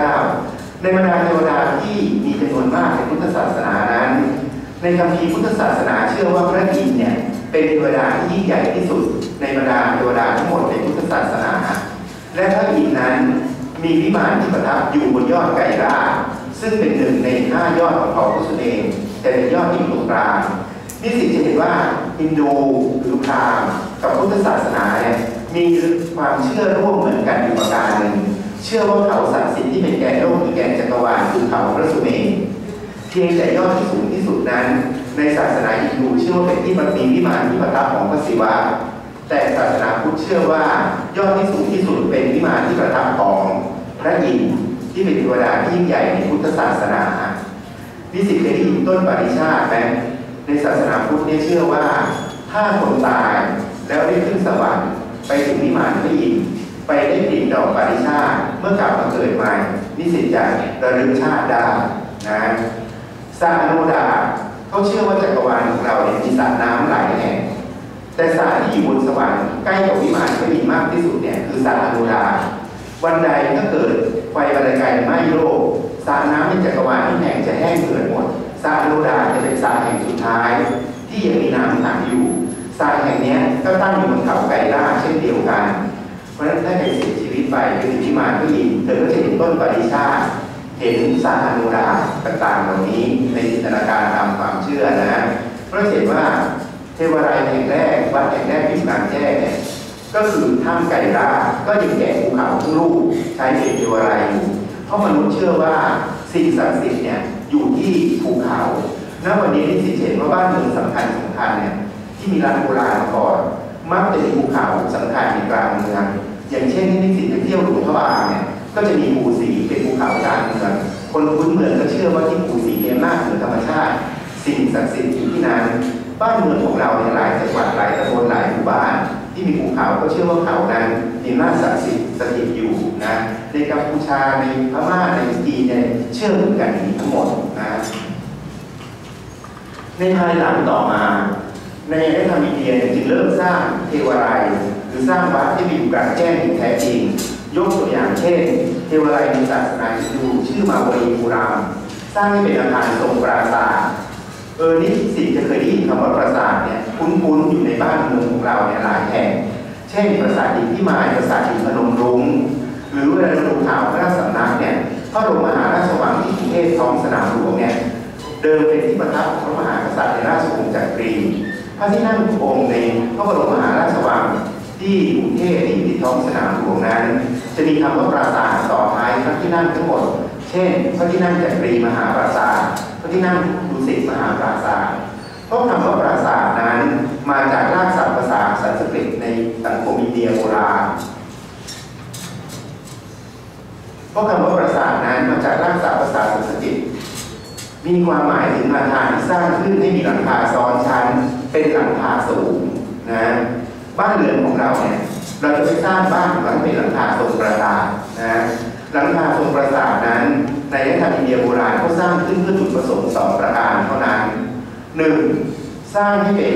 จ้า ในบรรดาเทวดาที่มีจำนวนมากในพุทธศาสนานั้น ในคำพีพุทธศาสนาเชื่อว่าพระอินทร์เนี่ยเป็นเทวดาที่ยิ่งใหญ่ที่สุด ในบรรดาเทวดาทั้งหมดในพุทธศาสนา และพระอินทร์นั้นมีวิมานที่ประทับอยู่บนยอดไกรราซึ่งเป็นหนึ่งในห้ายอดของเขาพระสุเองแต่เป็นยอดที่อยู่ตรงกลางนี่สิจะเห็นว่าฮินดูหรือพราหมณ์กับพุทธศาสนาเนี่ยมีความเชื่อร่วมเหมือนกันอยู่ประการหนึ่ง เชื่อว่าเขาศักดิ์สิทธิ์ที่เป็นแกนโลกหรือแกนจักรวาลคือเขาพระสุเมนเพียงแต่ยอดที่สูงที่สุดนั้น ในศาสนาฮินดูเชื่อว่าเป็นที่มันมีวิมานที่ประทับของพระศิวะ แต่ศาสนาพุทธเชื่อว่ายอดที่สูงที่สุดเป็นวิมานที่ประทับของพระอินทร์ที่เป็นเทวดาที่ยิ่งใหญ่ในพุทธศาสนานิสิตเคยได้ยินต้นปริชาติไหมในศาสนาพุทธเนี่ยเชื่อว่าถ้าคนตายแล้วได้ขึ้นสวรรค์ไปถึงนิมานพระอินทร์ไปได้กลิ่นดอกปริชาติ เมื่อกลับมาเกิดใหม่นิสิตจะระลึกชาติได้นะสาโนดาเขาเชื่อว่าจักรวาลของเราเนี่ยมีสระน้ำหลายแห่งแต่สระที่อยู่บนสวรรค์ใกล้กับวิมานพระอินทร์มากที่สุดเนี่ยคือสระอนุดาวันใดถ้าเกิดไฟบรรยายไหม้โลกสระน้ำในจักรวาลที่แห่งจะแห้งเหือดหมดสระอนุดาจะเป็นสระแห่งสุดท้าย ที่ยังมีน้ำขังอยู่สระแห่งนี้ก็ตั้งอยู่บนเขาไกรล่าเช่นเดียวกัน เพราะฉะนั้นถ้าใครเสียชีวิต ไปเป็นที่มาที่อินเธอก็จะเห็นต้นปริชาติเห็นสระอนุดาต่างๆเหล่านี้ในจินตนาการตามความเชื่อนะเพราะเห็นว่าเทวรายแห่งแรกวัดแห่งแรกที่กลางแจ้งเนี่ยก็คือถ้ำไก่ราก็ยังแก่ภูเขาทั้งลูกใช้เป็นเทวรายอยู่เพราะมนุษย์เชื่อว่าสิ่งศักดิ์สิทธิ์เนี่ยอยู่ที่ภูเขาณวันนี้ที่สิเห็นว่าบ้านเมืองสำคัญสำคัญเนี่ยที่มีรัฐโบราณมาก่อนมักจะมีภูเขาสำคัญในกลางเมือง อย่างเช่นที่นิสิตไปเที่ยวหลวงพระบางเนี่ยก็จะมีภูสีเป็นภูเขากลางเมืองคนคุ้นเมืองก็เชื่อว่าที่ภูสีเนี่ยมากเหนือธรรมชาติ สิ่งศักดิ์สิทธิ์อยู่ที่นั้นบ้านเมืองของเราเนี่ยหลายจังหวัดหลายตำบลหลายหมู่บ้าน ที่มีภูเขาก็เชื่อว่าเขานั้นมีน่าศักดิ์สิทธิ์สถิตอยู่นะในกัมพูชาในพม่าในจีนเนี่ยเชื่อเหมือนกันนี้ทั้งหมดนะในภายหลังต่อมา ในรัฐธรรมอินเดียจึงเริ่มสร้างเทวไรย หรือสร้างวัดที่มีอยู่กลางแจ้งอย่งแท้จริง ยกตัวอย่างเช่น เทวไรยในศาสนาฮินดูชื่อมาวรีภูราม สร้างให้เป็นอาคารทรงปราสาทเออนี่สิ่งจะเคยได้ยินคำว่าปราสาทเนี่ยคุ้นๆอยู่ในบ้านเมืองของเราเนี่ยหลายแห่งเช่นปราสาทหินที่มายปราสาทหินพนมรุ้งหรือเวลาเราดูข่าวพระราชสำนักเนี่ยพระบรมมหาราชวังที่กรุงเทพท้องสนามหลวงเนี่ยเดิมเป็นที่ประทับของพระมหากษัตริย์ในราชวงศ์จักรีพระที่นั่งองค์ในพระบรมมหาราชวัง ที่กรุงเทพที่ที่ท้องสนามหลวงนั้น จะมีคำว่าปราสาทต่อท้ายพระที่นั่งทั้งหมด เช่น พระที่นั่งจักรีมหาปราสาทพระที่นั่งดุสิตมหาปราสาทเพราะคำว่าปราสาทนั้น มาจากรากศัพท์ภาษาสันสกฤตในสังคมอินเดียโบราณเพราะคำว่าปราสาทนั้นมาจากรากศัพท์ภาษาสันสกฤตมีความหมายถึงอาคารที่สร้างขึ้นให้มีหลังคาซ้อนชั้น เป็นหลังคาสูงนะ บ้านเรือนของเราเนี่ยเราจะไปสร้างบ้านของเป็นหลังคาทรงปราสาทนะหลังคาทรงปราสาทนั้น ในรัฐธรรมอินเดียโบราณเขาสร้างขึ้นเพื่อจุดประสงค์สองประการเท่านั้นหนึ่งสร้างให้เป็น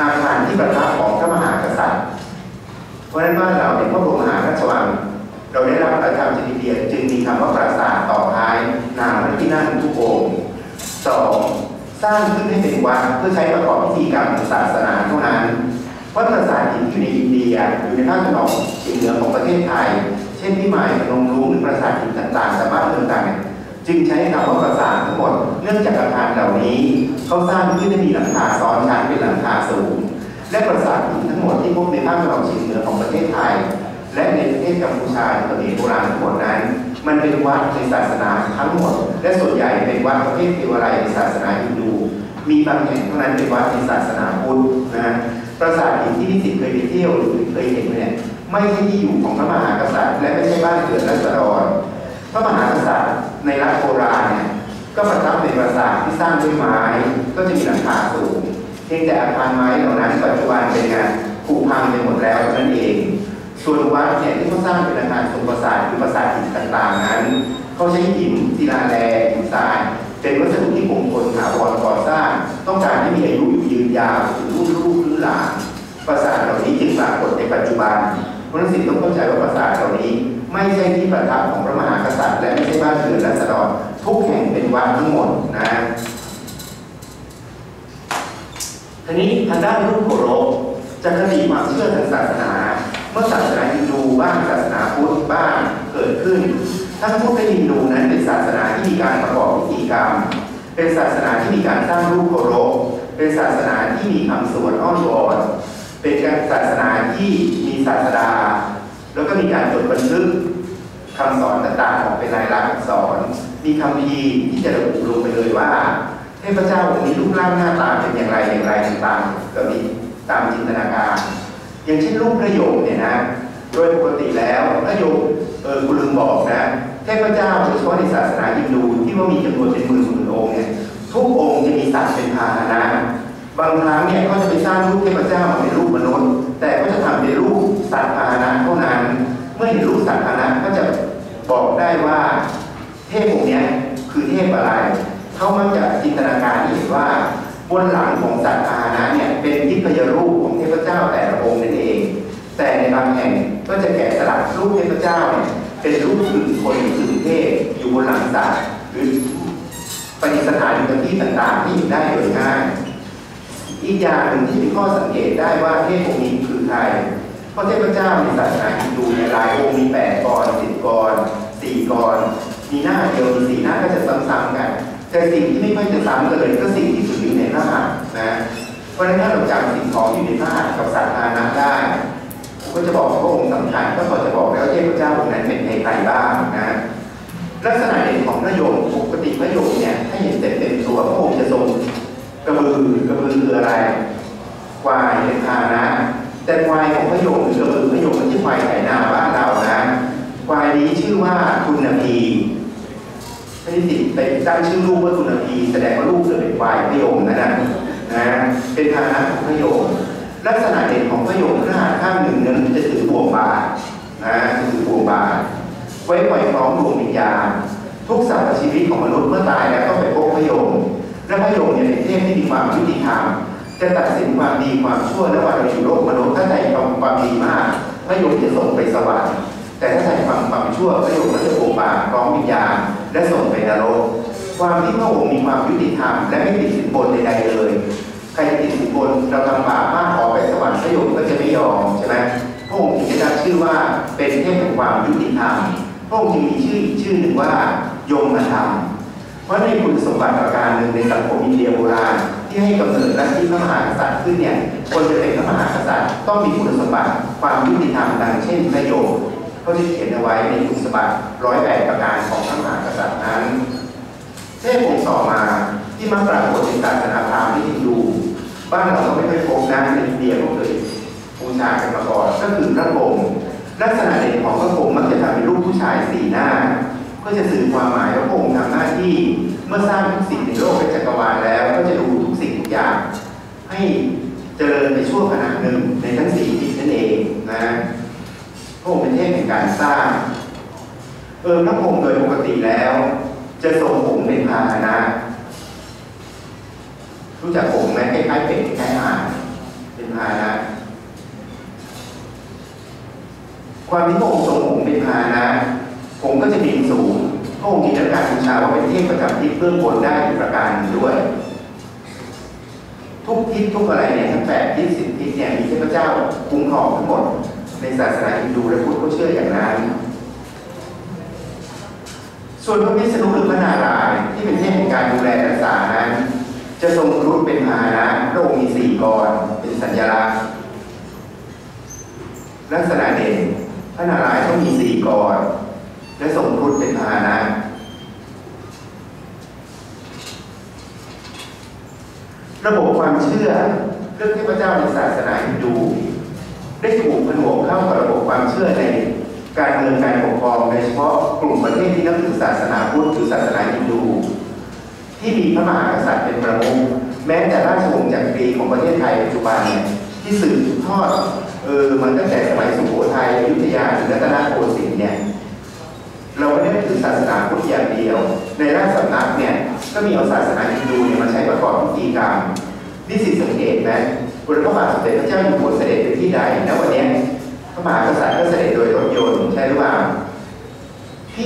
อาคารที่ประทับของพระมหากษัตริย์ เพราะฉะนั้นบ้านเราเป็นพระบรมมหาราชวังเราได้รับประจำจิตเดียจึงมีคำว่าปราสาทต่อท้ายนามพระที่นั่งทุกองค์สองสร้างขึ้นให้เป็นวัดเพื่อใช้ประกอบพิธีกรรมศาสนาเท่านั้น วัดปราสาทหินอยู่ในอินเดียอยู่ในภาคตะวันออกเฉียงเหนือของประเทศไทย เช่นที่หมายพนมรุ้งหรือปราสาทหินต่างๆแต่บ้านเมืองต่างจึงใช้คำว่าปราสาททั้งหมดเนื่องจากอาคารเหล่านี้เขาสร้างขึ้นให้มีหลังคาซ้อนชั้นเป็นหลังคาสูง และปราสาทหินทั้งหมดที่พบในภาคตะวันออกเฉียงเหนือของประเทศไทย และในประเทศกัมพูชาในประเทศโบราณทั้งหมดนั้น มันเป็นวัดในศาสนาทั้งหมด และส่วนใหญ่เป็นวัดประเภทเทวไรในศาสนาฮินดูมีบางแห่งเท่านั้นเป็นวัดในศาสนาพุทธ ปราสาทหินที่นิสิตเคยไปเที่ยวหรือเคยเห็นเนี่ยไม่ใช่ที่อยู่ของพระมหากษัตริย์ และไม่ใช่บ้านเกิดรัศดรพระมหากษัตริย์ในรัฐโบราณเนี่ยก็ประทับในปราสาทที่สร้างด้วยไม้ก็จะมีหลังคาสูงเพียงแต่อาคารไม้เหล่านั้นปัจจุบันเป็นไงผุพังไปหมดแล้วนั่นเอง ส่วนวัดเนี่ยที่เขาสร้างเป็นอาคารทรงปราสาทหรือปราสาทหินต่างๆนั้นเขาใช้หินศิลาแรงหินทราย เป็นวัสดุที่คงทนถาวรก่อสร้าง ต้องการให้มีอายุอยู่ยืนยาวถึ หลานปราสาทเหล่านี้จึงปรากฏในปัจจุบันเพราะนั้นสิ่งต้องเข้าใจว่าปราสาทเหล่านี้ ไม่ใช่ที่ประทับของพระมหากษัตริย์ และไม่ใช่บ้านเรือนรัษฎรทุกแห่งเป็นวัดทั้งหมดนะทีนี้ทางด้านรูปโขรกจะคติความเชื่อทางศาสนา เมื่อศาสนาฮินดูบ้างศาสนาพุทธบ้างเกิดขึ้นถ้าพุทธและฮินดูนั้นเป็นศาสนาที่มีการประกอบพิธีกรรม เป็นศาสนาที่มีการสร้างรูปโขรก เป็นศาสนาที่มีคำสวดอ้อนวอนเป็นการศาสนาที่มีศาสดา แล้วก็มีการจดบันทึกคำสอนต่างๆออกเป็นลายลักษณ์อักษร มีคำพีที่จะระบุลงไปเลยว่าเทพเจ้าองค์นี้รูปร่างหน้าตาเป็นอย่างไรอย่างไรต่างๆก็มีตามจินตนาการ อย่างเช่นรูปพระโยมเนี่ยนะโดยปกติแล้วพระโยมเออคุณลืมบอกนะเทพเจ้าโดยเฉพาะในศาสนาฮินดูที่ว่ามีจำนวนเป็นหมื่นหมื่นองค์เนี่ย ทุกองค์จะมีสัตว์เป็นพาหนะ บางครั้งเนี่ยก็จะไปสร้างรูปเทพเจ้ามาเป็นรูปมนุษย์ แต่ก็จะทำเป็นรูปสัตว์พาหนะเท่านั้น เมื่อเห็นรูปสัตว์พาหนะก็จะบอกได้ว่าเทพองค์นี้คือเทพอะไร เขามักจะจินตนาการเห็นว่าบนหลังของสัตว์พาหนะเนี่ยเป็นทิพยรูปของเทพเจ้าแต่ละองค์นั่นเอง แต่ในบางแห่งก็จะแกะสลักรูปเทพเจ้าเนี่ยเป็นรูปถึงคนถึงเทพอยู่บนหลังสัตว์หรือ ประดิษฐานอยู่ในที่ต่างๆที่อยู่ได้โดยง่าย อีกอย่างหนึ่งที่เป็นข้อสังเกตได้ว่าเทพองค์นี้คือใครเพราะเทพเจ้าในศาสนาฮินดูเนี่ยหลายองค์มีแปดกรสิบกรสี่กรมีหน้าเดียวมีสี่หน้าก็จะซ้ำๆกัน แต่สิ่งที่ไม่ค่อยจะซ้ำกันเลยก็สิ่งที่สุดอยู่ในพระหัตถ์นะเพราะฉะนั้นถ้าเราจำสิ่งของอยู่ในพระหัตถ์กับสัตว์อาณาได้ผมก็จะบอกพระองค์สำคัญก็พอจะบอกแล้วเทพเจ้าองค์นั้นเป็นใครบ้างนะ ตั้งชื่อลูกว่าคุณพีแสดงว่าลูกเกิดเป็นควายพระยมนั่นนะนะเป็นพานะของพระยมลักษณะเด่นของพระยมขนาดข้างหนึ่งนั้นจะถือบ่วงบาทนะถือบ่วงบาทไว้ปล่อยคล้องดวงวิญญาณทุกสรรพชีวิตของมนุษย์เมื่อตายแล้วต้องไปพบพระยมและพระยมเนี่ยเป็นเทพที่มีความยุติธรรมจะตัดสินความดีความชั่วระว่าอยู่โลกมนุษย์ถ้าใจความความดีมากพระยมจะส่งไปสวรรค์แต่ถ้าใจความความชั่วพระยมก็จะโอบาคล้องวิญญาณและส่งไปนรก ความที่พระองค์มีความยุติธรรมและไม่ติดสินบนใดๆเลย ใครติดสินบนเราทำบาปมากขอไปสวรรค์พระโยมก็จะไม่ยอมใช่ไหมพระองค์จึงได้รับชื่อว่าเป็นเทพแห่งความยุติธรรมพระองค์จึงมีชื่ออีกชื่อหนึ่งว่ายมธรรมเพราะในคุณสมบัติประการหนึ่งในสังคมอินเดียโบราณที่ให้กำเนิดและที่พระมหากษัตริย์ขึ้นเนี่ยคนจะเป็นพระมหากษัตริย์ต้องมีคุณสมบัติความยุติธรรมดังเช่นพระโยมเขาได้เขียนเอาไว้ในคุณสมบัติร้อยแปดประการของพระมหากษัตริย์นั้น พองค์ต่อมาที่มาปรากฏในศาสนาพราหมณ์ที่ฮินดูบ้านเราก็ไม่เคยพบนะในอินเดียก็เคยบูชากันมาก่อนก็คือพระพรหมลักษณะเด่นของพระพรหมมักจะทำเป็นรูปผู้ชายสี่หน้าก็จะสื่อความหมายว่าพระองค์ทำหน้าที่เมื่อสร้างทุกสิ่งในโลกเป็นจักรวาลแล้ว ก็จะดูทุกสิ่งทุกอย่าง ให้เจริญไปชั่วขณะหนึ่งในทั้งสี่ทิศนั่นเองนะพระองค์เป็นเทพแห่งการสร้างเออพระองค์โดยปกติแล้ว จะทรงผมเป็นพาหนะ รู้จักผมไหมคล้ายๆเป็ดคล้ายห่านเป็นพาหนะ ความที่พระองค์ทรงผมเป็นพาหนะ ผมก็จะบินสูงพระองค์มีนักการบูชาว่าเป็นเทพประจำทิศเบื้องบนได้อีกประการหนึ่งด้วย ทุกทิศทุกอะไรเนี่ยทั้งแปดทิศสิบทิศเนี่ยมีเทพเจ้าคุ้มครองทั้งหมด ในศาสนาฮินดูและพุทธก็เชื่ออย่างนั้น ส่วนพระวิษณุหรือพระนารายณ์ที่เป็นเทพแห่งการดูแลรักษานั้น จะทรงรุฑเป็นพาหนะพระองค์มีสี่กรเป็นสัญลักษณ์ ลักษณะเด่นพระนารายณ์ต้องมีสี่กรและทรงรุฑเป็นพาหนะระบบความเชื่อเรื่องเทพเจ้าในศาสนาฮินดู ได้ถูกผนวกเข้ากับระบบความเชื่อใน การเมืองการปกครองโดยเฉพาะกลุ่มประเทศที่นับถือศาสนาพุทธหรือศาสนาฮินดู ที่มีพระมหากษัตริย์เป็นประมุขแม้แต่ราชวงศ์จักรีของประเทศไทยปัจจุบันเนี่ยที่สืบทอดเออมันตั้งแต่สมัยสุโขทัยอยุธยาถึงรัตนโกสินทร์เนี่ยเราไม่ได้ถือศาสนาพุทธอย่างเดียว ในราชสำนักเนี่ยก็มีเอาศาสนาฮินดูเนี่ยมาใช้ประกอบพิธีกรรมนี่สิสังเกตไหมบนพระบาทสมเด็จพระเจ้าอยู่หัวเสด็จไปที่ใดณวันนี้พระมหากษัตริย์ก็เสด็จโดยรถยนต์ใช่หรือเปล่า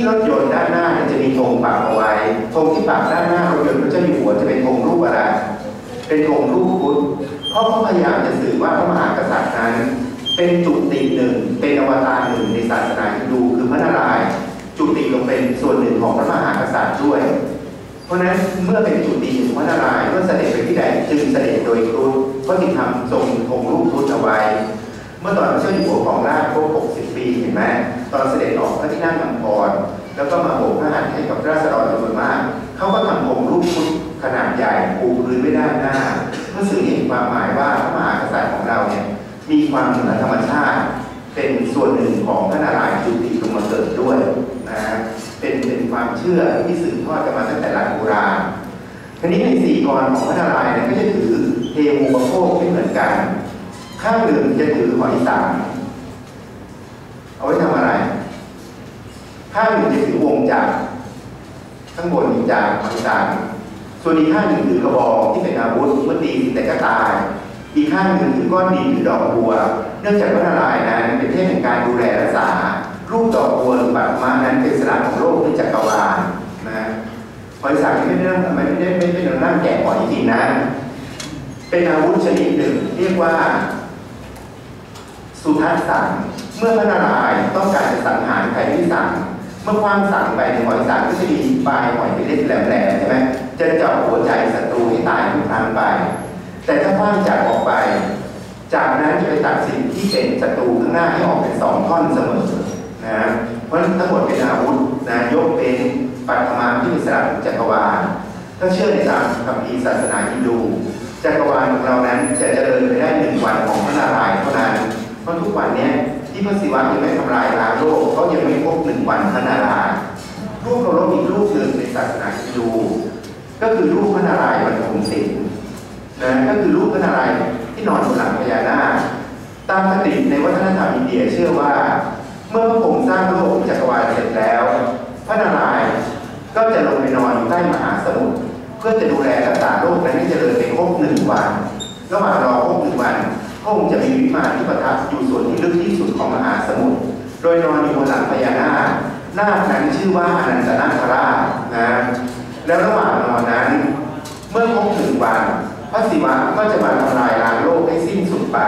ที่รถยนต์ด้านหน้าจะมีธงปักเอาไว้ธงที่ปักด้านหน้ารถยนต์พระเจ้าอยู่หัวจะเป็นธงรูปอะไร เป็นธงรูปพุทธเพราะเขาพยายามจะสื่อว่าพระมหากษัตริย์นั้น เป็นจุติหนึ่ง เป็นอวตารหนึ่งในศาสนาฮินดูคือพระนารายณ์จุติลงเป็นส่วนหนึ่งของพระมหากษัตริย์ด้วย เพราะฉะนั้นเมื่อเป็นจุติของพระนารายณ์เมื่อเสด็จไปที่ใดจึงเสด็จโดยครุฑก็จึงทำทรงธงรูปพุทธเอาไว้ เมื่อตอนพระเจ้าอยู่หัวของราชครบ60 ปีเห็นไหมตอนเสด็จออกพระที่นั่งอัมพรแล้วก็มาโบกพระหัตถ์ให้กับราษฎรจำนวนมาก เขาก็ทำองค์รูปพุทธขนาดใหญ่ปูพื้นไว้ด้านหน้าเพื่อสื่อเห็นความหมายว่าพระมหากษัตริย์ของเราเนี่ยมีความเหนือธรรมชาติ เป็นส่วนหนึ่งของพระนารายณ์จุติลงมาเกิดด้วยนะเป็นเป็นความเชื่อที่สืบทอดกันมาตั้งแต่หลังโบราณทีนี้ในสี่กรของพระนารายณ์เนี่ยก็จะถือเทวูปโภคไม่เหมือนกัน ข้างหนึ่งจะถือหอยสังเอาไว้ทำอะไร ข้างหนึ่งจะถือวงจักรข้างบนอีกจากหอยสังส่วนอีกข้างหนึ่งถือกระบอกที่เป็นอาวุธเมื่อตีแต่ก็ตาย อีกข้างหนึ่งถือก้อนดินหรือดอกบัว เนื่องจากพระนารายณ์นั้นเป็นเทพแห่งการดูแลรักษา รูปดอกบัวหรือปัตมานั้นเป็นสระของโลกในจักรวาลนะหอยสังไม่ได้นั่งไม่ได้ไม่ได้นั่งแกะหอยจริงนะ เป็นอาวุธชนิดหนึ่ง เรียกว่า สุทัศสังเมื่อพระนารายณ์ต้องการจะสังหารใครที่สั่งเมื่อคว้างสั่งไปในหอยสังก็จะมีปลายหอยเป็นเล็กแหลมๆใช่ไหมจะเจาะหัวใจศัตรูให้ตายทุกครั้งไป แต่ถ้าคว้างจากออกไป จากนั้นจะไปตัดสิ่งที่เป็นศัตรูข้างหน้าให้ออกเป็นสองท่อนเสมอนะเพราะฉะนั้นทั้งหมดเป็นอาวุธนะยกเป็นปัตมาที่เป็นสระจักรวาลถ้าเชื่อในตามคัมภีศาสนาฮินดูจักรวาลของเรานั้นจะเจริญไปได้หนึ่งวันของพระนารายณ์เท่านั้น ราะทุกวันนี้ที่พระศิวะยังไม่ทำลายล้างโลกเขายังไม่พบหนึ่งวันพระนารายณ์รูปเคารพอีกรูปหนึ่งในศาสนาฮินดูก็คือรูปพระนารายณ์บรรทมศิลป์นะก็คือรูปพระนารายณ์ที่นอนบนหลังพญานาคตามคติในวัฒนธรรมอินเดียเชื่อว่า เมื่อพระองค์สร้างโลกจักรวาลเสร็จแล้ว พระนารายณ์ก็จะลงไปนอนใต้มหาสมุทรเพื่อจะดูแลรักษาโลกนั้นให้เจริญไปครบหนึ่งวันระหว่างรอครบหนึ่งวัน พระองค์จะมีวิมานที่ประทับอยู่ส่วนที่ลึกที่สุดของมหาสมุทร โดยนอนอยู่บนหลังพญานาค นาคนั้นชื่อว่าอนันตนาคราชนะ แล้วระหว่างนอนนั้น เมื่อครบถึงวัน พระศิวะก็จะมาทำลายล้างโลกให้สิ้นสุดไป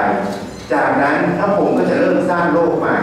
จากนั้นพระองค์ก็จะเริ่มสร้างโลกใหม่